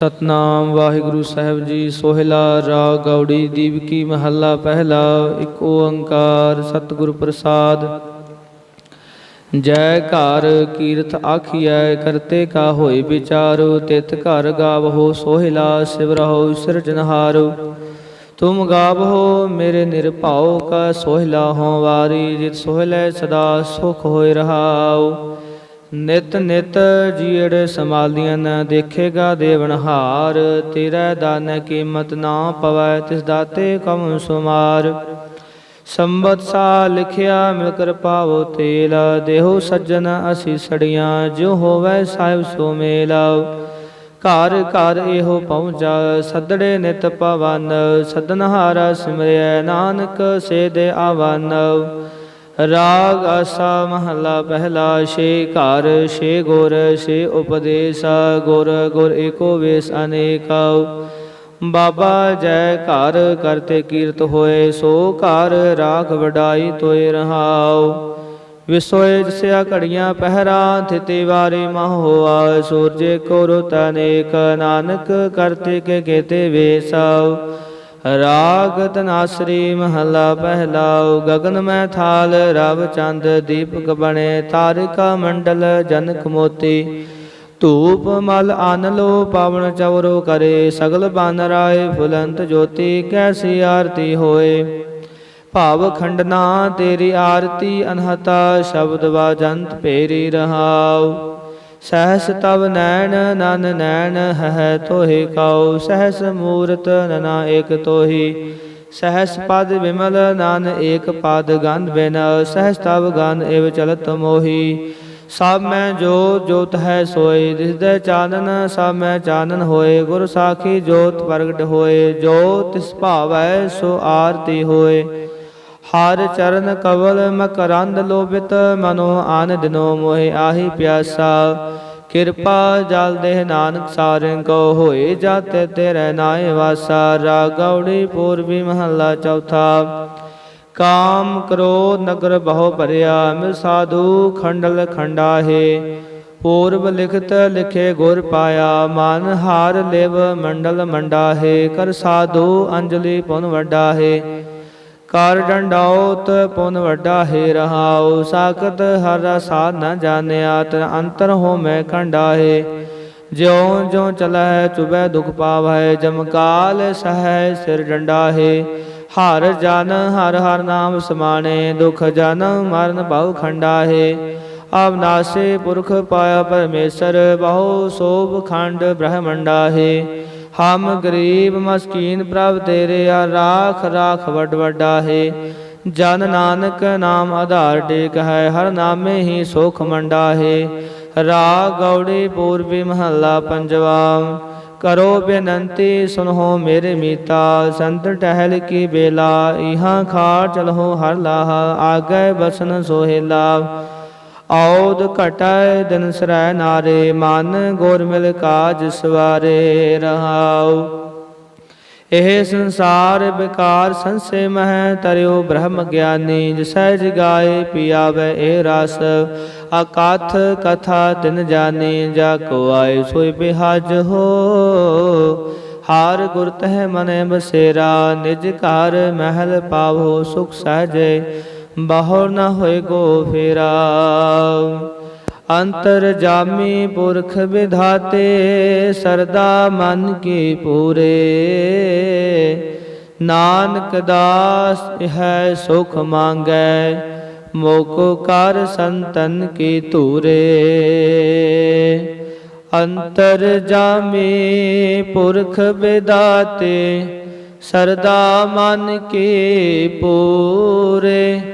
ਸਤਨਾਮ ਵਾਹਿਗੁਰੂ ਸਾਹਿਬ ਜੀ, ਸੋਹਿਲਾ ਰਾਗ ਗੌੜੀ ਦੀਵਕੀ ਮਹੱਲਾ ਪਹਿਲਾ, ਇੱਕ ਓੰਕਾਰ ਸਤਿਗੁਰ ਪ੍ਰਸਾਦ। ਜੈ ਘਰ ਕੀਰਤ ਆਖੀਐ, ਕਰਤੇ ਕਾ ਹੋਏ ਵਿਚਾਰੋ, ਤਿਤ ਘਰ ਗਾਵਹੋ, ਸੋਹਿਲਾ ਸਿਵ ਰਹੋ ਸਿਰਜਨਹਾਰੋ ਤੁਮ ਗਾਵਹੋ, ਮੇਰੇ ਨਿਰਭਉ ਕਾ ਸੋਹਿਲਾ ਹੋ ਵਾਰੀ, ਜਿਤ ਸੋਹਿਲੇ ਸਦਾ ਸੁਖ ਹੋਇ ਰਹਾਓ ਨਿਤ ਨਿਤ ਜੀੜ ਸਮਾਲੀਆਂ ਨ ਦੇਖੇਗਾ ਦੇਵਨਹਾਰ ਤੇਰਾ ਦਾਨ ਕੀਮਤ ਨਾ ਪਵੈ, ਤਿਸ ਦਾਤੇ ਕਮ ਸੁਮਾਰ। ਸੰਬਤ ਸਾ ਲਿਖਿਆ, ਮਿਲ ਕਰ ਪਾਵੋ ਤੇਲ। ਦੇਹੋ ਸੱਜਣ ਅਸੀਂ ਸੜੀਆਂ ਜੋ ਹੋਵੇ ਸਾਹਿਬ ਸੋ ਮੇਲਾ। ਘਰ ਘਰ ਇਹੋ ਪਹੁੰਚਾ, ਸਦੜੇ ਨਿਤ ਪਵਨ। ਸਦਨਹਾਰਾ ਸਿਮਰਿਐ, ਨਾਨਕ ਸੇ ਦੇ ਆਵਨ। ਰਾਗ ਆਸਾ ਮਹਲਾ ਪਹਿਲਾ, ਛੇ ਘਰ, ਛੇ ਗੁਰ, ਛੇ ਉਪਦੇਸ, ਗੁਰ ਗੁਰ ਏਕੋ ਵੇਸ ਅਨੇਕਉ ਬਾਬਾ ਜੈ ਘਰ ਕਰਤੇ ਕੀਰਤ ਹੋਏ, ਸੋ ਘਰ ਰਾਖ ਵਡਾਈ ਤੋਏ ਰਹਾਉ। ਵਿਸੋਏ ਜਸਿਆ ਘੜੀਆਂ ਪਹਿਰਾ, ਥਿਤੇ ਵਾਰੇ ਮਹ ਹੋਆ, ਸੂਰਜੇ ਕੋ ਰੁਤ ਅਨੇਕ, ਨਾਨਕ ਕਰਤੇ ਕੇ ਕੇਤੇ ਵੇਸਉ। ਰਾਗ ਤਨਾਸਰੀ ਮਹਲਾ ਪਹਿਲਾ ਗਗਨ ਮੈਂ ਥਾਲ, ਰਵ ਚੰਦ ਦੀਪਕ ਬਣੇ, ਤਾਰਿਕਾ ਮੰਡਲ ਜਨਕ ਮੋਤੀ। ਧੂਪ ਮਲ ਆਨ ਲੋ ਪਾਵਨ ਚਵਰੋ ਕਰੇ, ਸਗਲ ਬਨ ਰਾਏ ਫੁਲੰਤ ਜੋਤੀ, ਕੈਸੀ ਆਰਤੀ ਹੋਏ। ਭਾਵ ਖੰਡਨਾ ਤੇਰੀ ਆਰਤੀ ਅਨਹਤਾ, ਸ਼ਬਦ ਵਾਜੰਤ ਪੇਰੀ ਰਹਾਉ। ਸਹਸ ਤਵ ਨੈਣ, ਨਨ ਨੈਣ ਹੈ ਤੋਹਿ ਕਾਉ। ਸਹਸ ਮੂਰਤ ਨਨਾ ਏਕ ਤੋਹੀ। ਸਹਸ ਪਦ ਵਿਮਲ, ਨਨ ਏਕ ਪਦ ਗੰਧ ਬਿਨ। ਸਹਸ ਤਵ ਗਨ ਇਵ ਚਲਤ ਮੋਹੀ। ਸਭ ਮੈਂ ਜੋ, ਜੋਤ ਹੈ ਸੋਈ ਦਿਸਦੇ ਚਾਨਨ ਸਭ ਮੈਂ ਚਾਨਨ ਹੋਏ। ਗੁਰ ਸਾਖੀ ਜੋਤ ਪ੍ਰਗਟ ਹੋਏ। ਜੋ ਤਿਸ ਭਾਵੈ, ਸੋ ਆਰਤੀ ਹੋਏ। ਹਰ ਚਰਨ ਕਵਲ, ਮਕਰੰਦ ਲੋਭਿਤ। ਮਨੋ ਆਨ ਦਿਨੋ ਮੋਹਿ। ਆਹੀ ਪਿਆਸਾ। ਕਿਰਪਾ ਜਲ ਦੇਹ ਨਾਨਕ ਸਾਰਿੰ ਕੋ ਹੋਏ ਜਾਤੇ ਤੇਰੇ ਨਾਏ ਵਾਸਾ ਰਾਗੌੜੀ ਪੂਰਬੀ ਮਹੱਲਾ ਚੌਥਾ। ਕਾਮ ਕਰੋ ਨਗਰ ਬਹੁ ਭਰਿਆ ਮਿ ਸਾਧੂ ਖੰਡਲ ਖੰਡਾਹੇ। ਪੂਰਬ ਲਿਖਤ ਲਿਖੇ ਗੁਰ ਪਾਇਆ, ਮਨ ਹਾਰ ਲਿਵ ਮੰਡਲ ਮੰਡਾਹੇ। ਕਰ ਸਾਧੂ ਅੰਜਲੀ ਪੁਨ ਵੱਡਾ ਹੈ ਕਰ ਡੰਡਾਉਤ, ਪੁਨ ਵੱਡਾ ਹੈ ਰਹਾਉ, ਸਾਖਤ ਹਰ ਰਸਾ ਨ ਜਾਣਿਆ, ਤਨ ਅੰਤਰ ਹੋ ਮੈਂ ਕੰਡਾਹੇ ਜਿਉ ਜਿਉ ਚਲੈ ਚੁਬੈ ਦੁਖ ਪਾਵੈ ਜਮਕਾਲ ਸਹੈ ਸਿਰ ਡੰਡਾਹੇ। ਹਰ ਜਨ, ਹਰ ਹਰ ਨਾਮ ਸਮਾਣੇ, ਦੁਖ ਜਨ, ਮਰਨ ਭਉ ਖੰਡਾਹੇ। ਅਵਨਾਸੇ ਪੁਰਖ ਪਾਇਆ ਪਰਮੇਸ਼ਰ, ਬਹੁ ਸੋਭ ਖੰਡ ਬ੍ਰਹਮੰਡਾਹੇ। ਹਮ ਗਰੀਬ ਮਸਕੀਨ ਪ੍ਰਭ ਤੇਰੇ ਆ, ਰਾਖ ਰਾਖ ਵੱਡ ਵੱਡਾ ਹੈ। ਜਨ ਨਾਨਕ ਨਾਮ ਆਧਾਰ ਟੇਕ ਹੈ, ਹਰ ਨਾਮੇ ਹੀ ਸੁਖ ਮੰਡਾ ਹੈ। ਰਾਗ ਗੌੜੀ ਪੂਰਬੀ ਮਹੱਲਾ ਪੰਜਵਾ, ਕਰੋ ਬੇਨੰਤੀ ਸੁਨੋ ਮੇਰੇ ਮੀਤਾ। ਸੰਤ ਟਹਿਲ ਕੀ ਬੇਲਾ ਇਹਾਂ ਖਾਰ ਚਲਹੁ ਹਰ ਲਾਹ, ਆਗੇ ਬਸਨ ਸੋਹਿਲਾ। ਔਦ ਘਟੈ ਦਿਨ ਸਰੈ ਨਾਰੇ, ਮਨ ਗੁਰ ਮਿਲ ਕਾਜ ਸਵਾਰੇ ਰਹਾਉ। ਇਹ ਸੰਸਾਰ ਵਿਕਾਰ ਸੰਸੇ ਮਹਿ ਤਰਿਓ ਬ੍ਰਹਮ ਗਿਆਨੀ ਜਿਸੈ ਜਗਾਏ ਪਿਆਵੇ ਇਹ ਰਸ। ਅਕਥ ਕਥਾ ਤਿਨ ਜਾਣੀ ਜਾ ਕੋ ਆਏ ਸੋਈ ਬਿਹਾਜ ਹੋ। ਹਾਰ ਗੁਰ ਤਹਿ ਮਨੈ ਬਸੇਰਾ, ਨਿਜ ਘਰ ਮਹਿਲ ਪਾਵੋ ਸੁਖ ਸਹਜੇ। ਬਾਹਰ ਨਾ ਹੋਏ ਗੋ ਫੇਰਾ। ਅੰਤਰ ਜਾਮੀ ਪੁਰਖ ਵਿਧਾਤੇ, ਸਰਦਾ ਮਨ ਕੀ ਪੂਰੇ। ਨਾਨਕ ਦਾਸ ਹੈ ਸੁਖ ਮੰਗੈ, ਮੋਕੋ ਕਰ ਸੰਤਨ ਕੀ ਧੂਰੇ। ਅੰਤਰ ਜਾਮੀ ਪੁਰਖ ਵਿਦਾਤੇ ਸਰਦਾ ਮਨ ਕੀ ਪੂਰੇ।